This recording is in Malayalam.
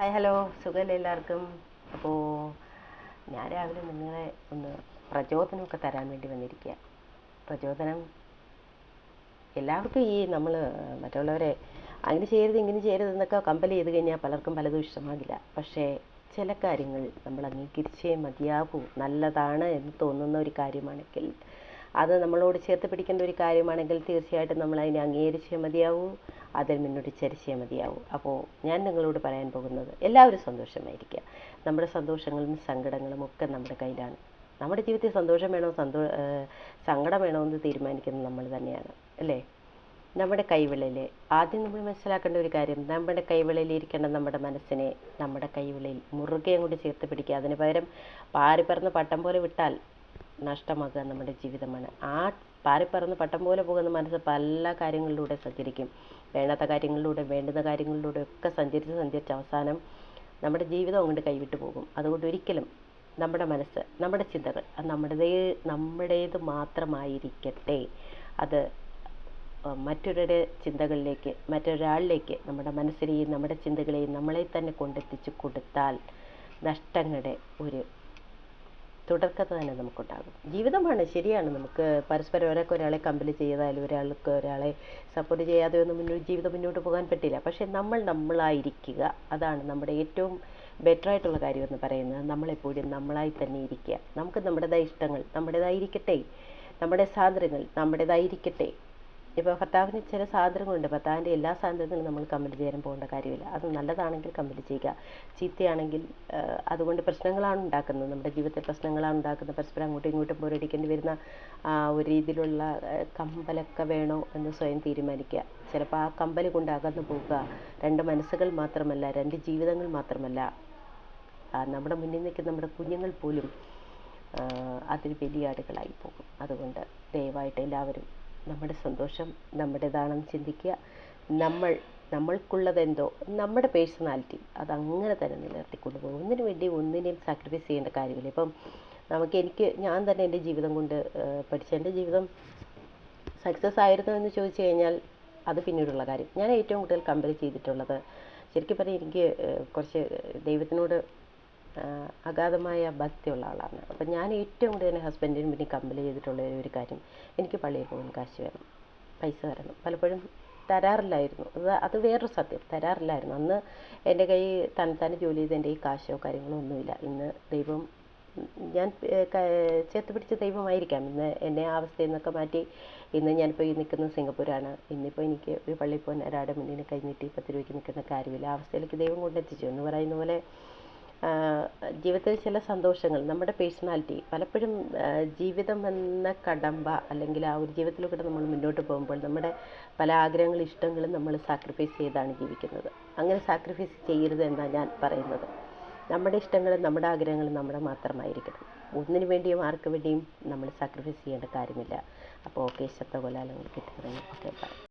ഹായ് ഹലോ സുഖമല്ലേ എല്ലാവർക്കും? അപ്പോൾ ഞാൻ രാവിലെ നിങ്ങളെ ഒന്ന് പ്രചോദനമൊക്കെ തരാൻ വേണ്ടി വന്നിരിക്കുക പ്രചോദനം എല്ലാവർക്കും ഈ നമ്മൾ മറ്റുള്ളവരെ അങ്ങനെ ചെയ്യരുത് ഇങ്ങനെ ചെയ്യരുത് എന്നൊക്കെ കമ്പൽ ചെയ്ത് കഴിഞ്ഞാൽ പലർക്കും പലതും ഇഷ്ടമാകില്ല. പക്ഷേ ചില കാര്യങ്ങൾ നമ്മൾ അംഗീകരിച്ചേ മതിയാകൂ. നല്ലതാണ് എന്ന് തോന്നുന്ന ഒരു കാര്യമാണെങ്കിൽ അത് നമ്മളോട് ചേർത്ത് പിടിക്കേണ്ട ഒരു കാര്യമാണെങ്കിൽ തീർച്ചയായിട്ടും നമ്മൾ അതിനെ അംഗീകരിച്ചേ മതിയാവൂ. അതിൽ മുന്നോട്ട് ചരിച്ചേ മതിയാവൂ. അപ്പോൾ ഞാൻ നിങ്ങളോട് പറയാൻ പോകുന്നത് എല്ലാവരും സന്തോഷമായിരിക്കുക. നമ്മുടെ സന്തോഷങ്ങളും സങ്കടങ്ങളും ഒക്കെ നമ്മുടെ കയ്യിലാണ്. നമ്മുടെ ജീവിതത്തിൽ സന്തോഷം വേണോ സന്തോ സങ്കടം വേണോ എന്ന് തീരുമാനിക്കുന്നത് നമ്മൾ തന്നെയാണ്. അല്ലേ? നമ്മുടെ കൈവിളയിൽ ആദ്യം നമ്മൾ മനസ്സിലാക്കേണ്ട ഒരു കാര്യം നമ്മുടെ കൈവിളയിൽ ഇരിക്കേണ്ട നമ്മുടെ മനസ്സിനെ നമ്മുടെ കൈവിളയിൽ മുറുകെ അങ്ങോട്ട് ചേർത്ത് പിടിക്കുക. അതിന് പകരം പാറിപ്പറന്ന് പട്ടം പോലെ വിട്ടാൽ നഷ്ടമാക്കുക നമ്മുടെ ജീവിതമാണ്. ആ പാറിപ്പറന്ന് പട്ടം പോലെ പോകുന്ന മനസ്സ് പല കാര്യങ്ങളിലൂടെ സഞ്ചരിക്കും. വേണ്ടാത്ത കാര്യങ്ങളിലൂടെ വേണ്ടുന്ന കാര്യങ്ങളിലൂടെ ഒക്കെ സഞ്ചരിച്ച് സഞ്ചരിച്ച് അവസാനം നമ്മുടെ ജീവിതം അങ്ങോട്ട് കൈവിട്ടു പോകും. അതുകൊണ്ട് ഒരിക്കലും നമ്മുടെ മനസ്സ് നമ്മുടെ ചിന്തകൾ അത് നമ്മുടേതേ നമ്മുടേത് മാത്രമായിരിക്കട്ടെ. അത് മറ്റൊരുടെ ചിന്തകളിലേക്ക് മറ്റൊരാളിലേക്ക് നമ്മുടെ മനസ്സിനെയും നമ്മുടെ ചിന്തകളെയും നമ്മളെ തന്നെ കൊണ്ടെത്തിച്ച് കൊടുത്താൽ നഷ്ടങ്ങളുടെ ഒരു തുടർക്കഥ തന്നെ നമുക്കുണ്ടാകും. ജീവിതമാണ് ശരിയാണ്. നമുക്ക് പരസ്പരം ഒരാൾക്ക് ഒരാളെ കമ്പൽ ചെയ്താലും ഒരാൾക്ക് ഒരാളെ സപ്പോർട്ട് ചെയ്യാതെ ഒന്നും മുന്നോട്ട് ജീവിതം മുന്നോട്ട് പോകാൻ പറ്റില്ല. പക്ഷേ നമ്മൾ നമ്മളായിരിക്കുക. അതാണ് നമ്മുടെ ഏറ്റവും ബെറ്റർ ആയിട്ടുള്ള കാര്യം എന്ന് പറയുന്നത്. നമ്മളെപ്പോഴും നമ്മളായി തന്നെ ഇരിക്കുക. നമുക്ക് നമ്മുടേതായ ഇഷ്ടങ്ങൾ നമ്മുടേതായിരിക്കട്ടെ. നമ്മുടെ സ്വാതന്ത്ര്യങ്ങൾ നമ്മുടേതായിരിക്കട്ടെ. ഇപ്പോൾ ഭർത്താവിന് ചില സ്വാതന്ത്ര്യങ്ങളുണ്ട് ഭർത്താവിന്റെ എല്ലാ സ്വാതന്ത്ര്യങ്ങളും നമ്മൾ കമ്മിറ്റ് ചെയ്യാൻ പോകേണ്ട കാര്യമില്ല. അത് നല്ലതാണെങ്കിൽ കമ്മിറ്റ് ചെയ്യുക. ചീത്തയാണെങ്കിൽ അതുകൊണ്ട് പ്രശ്നങ്ങളാണ് ഉണ്ടാക്കുന്നത്. നമ്മുടെ ജീവിതത്തിൽ പ്രശ്നങ്ങളാണ് ഉണ്ടാക്കുന്നത്. പരസ്പരം അങ്ങോട്ടും ഇങ്ങോട്ടും പോരടിക്കേണ്ടി വരുന്ന ഒരു രീതിയിലുള്ള കമ്പലൊക്കെ വേണോ എന്ന് സ്വയം തീരുമാനിക്കുക. ചിലപ്പോൾ ആ കമ്പൽ കൊണ്ട് അകന്നു പോവുക രണ്ട് മനസ്സുകൾ മാത്രമല്ല രണ്ട് ജീവിതങ്ങൾ മാത്രമല്ല. നമ്മുടെ മുന്നിൽ നിൽക്കുന്ന നമ്മുടെ കുഞ്ഞുങ്ങൾ പോലും അതിൽ വലിയ ആടുകളായി പോകും. അതുകൊണ്ട് ദയവായിട്ട് എല്ലാവരും നമ്മുടെ സന്തോഷം നമ്മുടേതാണെന്ന് ചിന്തിക്കുക. നമ്മൾ നമ്മൾക്കുള്ളതെന്തോ നമ്മുടെ പേഴ്സണാലിറ്റി അതങ്ങനെ തന്നെ നിലനിർത്തിക്കൊണ്ട് പോകും. ഒന്നിനു വേണ്ടി ഒന്നിനെയും സാക്രിഫൈസ് ചെയ്യേണ്ട കാര്യമില്ല. ഇപ്പം നമുക്ക് എനിക്ക് ഞാൻ തന്നെ എന്റെ ജീവിതം കൊണ്ട് പഠിച്ച എന്റെ ജീവിതം സക്സസ് ആയിരുന്നു എന്ന് ചോദിച്ചു കഴിഞ്ഞാൽ അത് പിന്നീടുള്ള കാര്യം. ഞാൻ ഏറ്റവും കൂടുതൽ കമ്പയർ ചെയ്തിട്ടുള്ളത് ശരിക്കും പറഞ്ഞാൽ എനിക്ക് കുറച്ച് ദൈവത്തിനോട് അഗാധമായ ഭക്തിയുള്ള ആളാണ്. അപ്പം ഞാൻ ഏറ്റവും കൂടുതൽ എന്റെ ഹസ്ബൻഡിന് പിന്നെ കമ്പൽ ചെയ്തിട്ടുള്ള ഒരു കാര്യം എനിക്ക് പള്ളിയിൽ പോകാൻ കാശ് വേണം. പൈസ തരണം. പലപ്പോഴും തരാറില്ലായിരുന്നു. അത് അത് വേറൊരു സത്യം. തരാറില്ലായിരുന്നു. അന്ന് എന്റെ കൈ തന്നെത്താനെ ജോലി ചെയ്ത് എന്റെ ഈ കാശോ കാര്യങ്ങളോ ഒന്നുമില്ല. ഇന്ന് ദൈവം ഞാൻ ചേർത്ത് പിടിച്ച ദൈവമായിരിക്കാം. ഇന്ന് എന്നെ ആ അവസ്ഥയിൽ നിന്നൊക്കെ മാറ്റി ഇന്ന് ഞാനിപ്പോൾ ഈ നിൽക്കുന്നത് സിംഗപ്പൂരാണ്. ഇന്നിപ്പോൾ എനിക്ക് ഒരു പള്ളിയിൽ പോകാൻ ഒരാടെ മുന്നിൽ കൈ നീട്ടി പത്ത് രൂപയ്ക്ക് നിൽക്കുന്ന കാര്യമില്ല. ആ അവസ്ഥയിലേക്ക് ദൈവം കൊണ്ടെത്തിച്ചു. എന്ന് പറയുന്ന പോലെ ജീവിതത്തിൽ ചില സന്തോഷങ്ങൾ നമ്മുടെ പേഴ്സണാലിറ്റി പലപ്പോഴും ജീവിതം എന്ന കടമ്പ അല്ലെങ്കിൽ ആ ഒരു ജീവിതത്തിലൂടെ നമ്മൾ മുന്നോട്ട് പോകുമ്പോൾ നമ്മുടെ പല ആഗ്രഹങ്ങളും ഇഷ്ടങ്ങളും നമ്മൾ സാക്രിഫൈസ് ചെയ്താണ് ജീവിക്കുന്നത്. അങ്ങനെ സാക്രിഫൈസ് ചെയ്യരുത് എന്നാണ് ഞാൻ പറയുന്നത്. നമ്മുടെ ഇഷ്ടങ്ങളും നമ്മുടെ ആഗ്രഹങ്ങളും നമ്മുടെ മാത്രമായിരിക്കണം. ഒന്നിനു വേണ്ടിയും ആർക്ക് വേണ്ടിയും നമ്മൾ സാക്രിഫൈസ് ചെയ്യേണ്ട കാര്യമില്ല. അപ്പോൾ ഓക്കെ ശബ്ദ കൊലാലങ്ങൾ കിട്ടി തുടങ്ങി ഓക്കെ ബൈ